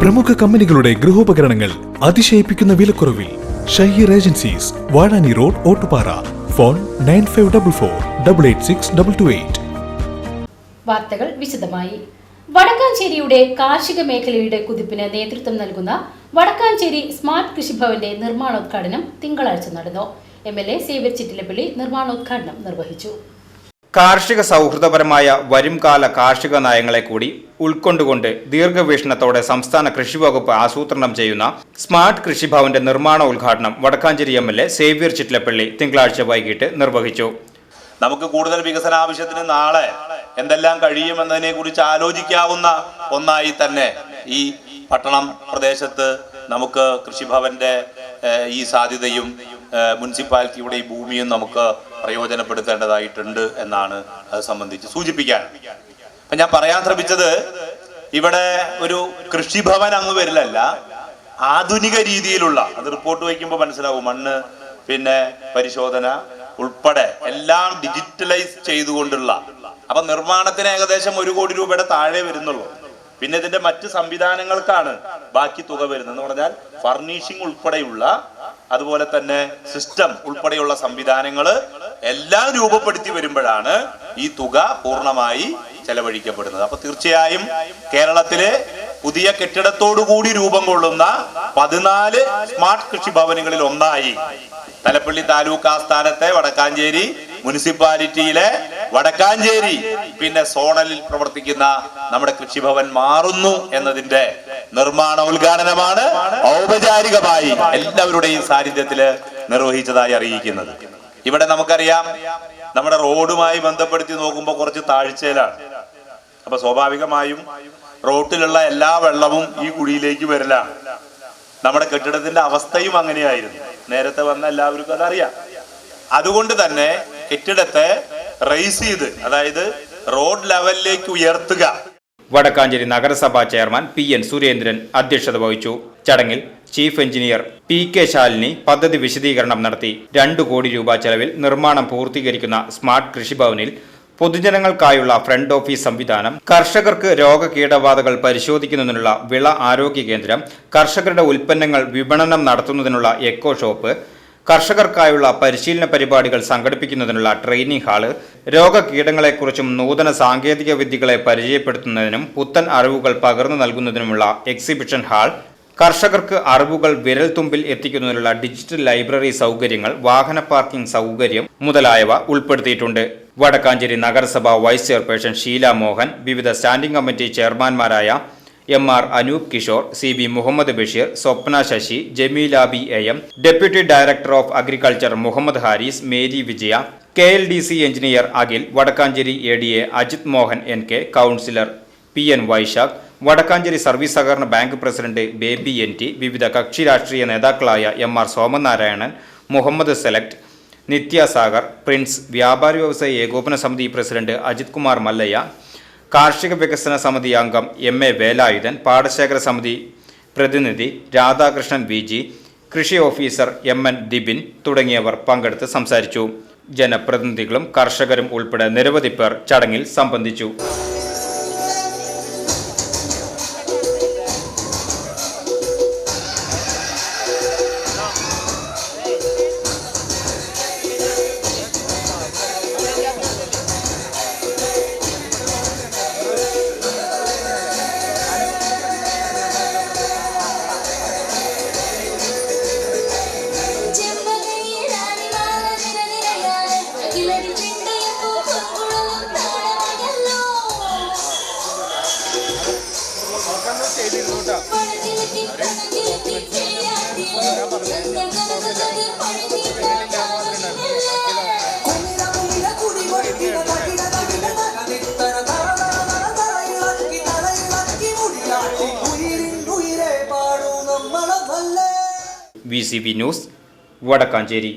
പ്രമുഖ കമ്പനികളുടെ ഗൃഹോപകരണങ്ങൾ അതിശയിപ്പിക്കുന്ന വിലക്കുറവിൽ Shaheer agencies Vazhani road Ottupara. Phone nine five double four double eight six double two eight. വാർത്തകൾ വിശദമായി. വടക്കാഞ്ചേരിയുടെ കാർഷിക മേഖലയുടെ കുതിപ്പിന് നേതൃത്വം നൽകുന്ന വടക്കാഞ്ചേരി സ്മാർട്ട് കൃഷിഭവന്റെ നിർമ്മാണോദ്ഘാടനം തിങ്കളാഴ്ച നടന്നു. M L A Xavier Chittilappilly നിർമ്മാണോദ്ഘാടനം നിർവഹിച്ചു. കാർഷിക സൗഹൃദപരമായ വരുംകാല കാർഷിക നയങ്ങളെ കൂടി ഉൾക്കൊണ്ടുകൊണ്ട് ദീർഘവീക്ഷണത്തോടെ സംസ്ഥാന കൃഷി വകുപ്പ് ആസൂത്രണം ചെയ്യുന്ന സ്മാർട്ട് കൃഷിഭവന്റെ നിർമ്മാണ ഉദ്ഘാടനം Vadakkanchery M L A Xavier Chittilappilly തിങ്കളാഴ്ച വൈകിട്ട് നിർവഹിച്ചു. നമുക്ക് കൂടുതൽ വികസന ആവശ്യത്തിന് നാളെ എന്തെല്ലാം കഴിയുമെന്നതിനെ കുറിച്ച് ആലോചിക്കാവുന്ന ഒന്നായി തന്നെ ഈ പട്ടണം പ്രദേശത്ത് നമുക്ക് കൃഷിഭവന്റെ ഈ സാധ്യതയും മുനിസിപ്പാലിറ്റിയുടെ ഈ ഭൂമിയും നമുക്ക് പ്രയോജനപ്പെടുത്തേണ്ടതായിട്ടുണ്ട് എന്നാണ് അത് സംബന്ധിച്ച് സൂചിപ്പിക്കാൻ. അപ്പൊ ഞാൻ പറയാൻ ശ്രമിച്ചത് ഇവിടെ ഒരു കൃഷിഭവൻ അങ്ങ് വരില്ലല്ല ആധുനിക രീതിയിലുള്ള അത് റിപ്പോർട്ട് വയ്ക്കുമ്പോൾ മനസ്സിലാവും മണ്ണ് പിന്നെ പരിശോധന ഉൾപ്പെടെ എല്ലാം ഡിജിറ്റലൈസ് ചെയ്തുകൊണ്ടുള്ള. അപ്പൊ നിർമ്മാണത്തിന് ഏകദേശം ഒരു കോടി രൂപയുടെ താഴെ വരുന്നുള്ളൂ. പിന്നെ ഇതിന്റെ മറ്റ് സംവിധാനങ്ങൾക്കാണ് ബാക്കി തുക വരുന്നത് എന്ന് പറഞ്ഞാൽ ഫർണിഷിംഗ് ഉൾപ്പെടെയുള്ള അതുപോലെ തന്നെ സിസ്റ്റം ഉൾപ്പെടെയുള്ള സംവിധാനങ്ങൾ എല്ലാം രൂപപ്പെടുത്തി വരുമ്പോഴാണ് ഈ തുക പൂർണമായി ചെലവഴിക്കപ്പെടുന്നത്. അപ്പൊ തീർച്ചയായും കേരളത്തിലെ പുതിയ കെട്ടിടത്തോടു കൂടി രൂപം കൊള്ളുന്ന പതിനാല് സ്മാർട്ട് കൃഷി ഭവനങ്ങളിൽ ഒന്നായി തലപ്പള്ളി താലൂക്ക് ആസ്ഥാനത്തെ വടക്കാഞ്ചേരി മുനിസിപ്പാലിറ്റിയിലെ വടക്കാഞ്ചേരി പിന്നെ സോണലിൽ പ്രവർത്തിക്കുന്ന നമ്മുടെ കൃഷിഭവൻ മാറുന്നു എന്നതിന്റെ നിർമ്മാണ ഉദ്ഘാടനമാണ് ഔപചാരികമായി എല്ലാവരുടെയും സാന്നിധ്യത്തിൽ നിർവഹിച്ചതായി അറിയിക്കുന്നത്. ഇവിടെ നമുക്കറിയാം നമ്മുടെ റോഡുമായി ബന്ധപ്പെടുത്തി നോക്കുമ്പോൾ കുറച്ച് താഴ്ചയിലാണ്. അപ്പൊ സ്വാഭാവികമായും റോട്ടിലുള്ള എല്ലാ വെള്ളവും ഈ കുഴിയിലേക്ക് വരലാണ്. നമ്മുടെ കെട്ടിടത്തിന്റെ അവസ്ഥയും അങ്ങനെയായിരുന്നു. നേരത്തെ വന്ന എല്ലാവർക്കും അതറിയാം. അതുകൊണ്ട് തന്നെ കെട്ടിടത്തെ റേസ് ചെയ്ത് അതായത് റോഡ് ലെവലിലേക്ക് ഉയർത്തുക. വടക്കാഞ്ചേരി നഗരസഭാ ചെയർമാൻ പി എൻ സുരേന്ദ്രൻ അധ്യക്ഷത വഹിച്ചു. ചടങ്ങിൽ chief engineer P K Shalini പദ്ധതി വിശദീകരണം നടത്തി. രണ്ടു കോടി രൂപ ചെലവിൽ നിർമ്മാണം പൂർത്തീകരിക്കുന്ന സ്മാർട്ട് കൃഷിഭവനിൽ പൊതുജനങ്ങൾക്കായുള്ള ഫ്രണ്ട് ഓഫീസ് സംവിധാനം കർഷകർക്ക് രോഗകീടബാധകൾ പരിശോധിക്കുന്നതിനുള്ള വിള ആരോഗ്യ കേന്ദ്രം കർഷകരുടെ ഉൽപ്പന്നങ്ങൾ വിപണനം നടത്തുന്നതിനുള്ള എക്കോ ഷോപ്പ് കർഷകർക്കായുള്ള പരിശീലന പരിപാടികൾ സംഘടിപ്പിക്കുന്നതിനുള്ള ട്രെയിനിംഗ് ഹാൾ രോഗകീടങ്ങളെക്കുറിച്ചും നൂതന സാങ്കേതിക വിദ്യകളെ പരിചയപ്പെടുത്തുന്നതിനും പുത്തൻ അറിവുകൾ പകർന്നു നൽകുന്നതിനുമുള്ള എക്സിബിഷൻ ഹാൾ കർഷകർക്ക് അറിവുകൾ വിരൽത്തുമ്പിൽ എത്തിക്കുന്നതിനുള്ള ഡിജിറ്റൽ ലൈബ്രറി സൗകര്യങ്ങൾ വാഹന പാർക്കിംഗ് സൗകര്യം മുതലായവ ഉൾപ്പെടുത്തിയിട്ടുണ്ട്. വടക്കാഞ്ചേരി നഗരസഭ വൈസ് ചെയർപേഴ്സൺ ഷീല മോഹൻ വിവിധ standing committee ചെയർമാൻമാരായ M R Anoop Kishore C B Muhammad Basheer Swapna Sasi Jameela B A M deputy director of agriculture Muhammad Haris Mary Vijaya K L D C engineer Akhil Vadakkanchery A D A Ajith Mohan N K councillor P N Vaishakh Vadakkanchery service സഹകരണ bank president Baby N T വിവിധ കക്ഷി രാഷ്ട്രീയ നേതാക്കളായ M R Somanarayanan Muhammad സെലക്ട് Nithya Sagar Prince വ്യാപാരി വ്യവസായ ഏകോപന സമിതി പ്രസിഡന്റ് അജിത് കുമാർ മല്ലയ്യ കാർഷിക വികസന സമിതി അംഗം എം എ വേലായുധൻ പാടശേഖര സമിതി പ്രതിനിധി രാധാകൃഷ്ണൻ വി ജി കൃഷി ഓഫീസർ എം എൻ ദിബിൻ തുടങ്ങിയവർ പങ്കെടുത്ത് സംസാരിച്ചു. ജനപ്രതിനിധികളും കർഷകരും ഉൾപ്പെടെ നിരവധി പേർ ചടങ്ങിൽ സംബന്ധിച്ചു. V C news Vadakkanchery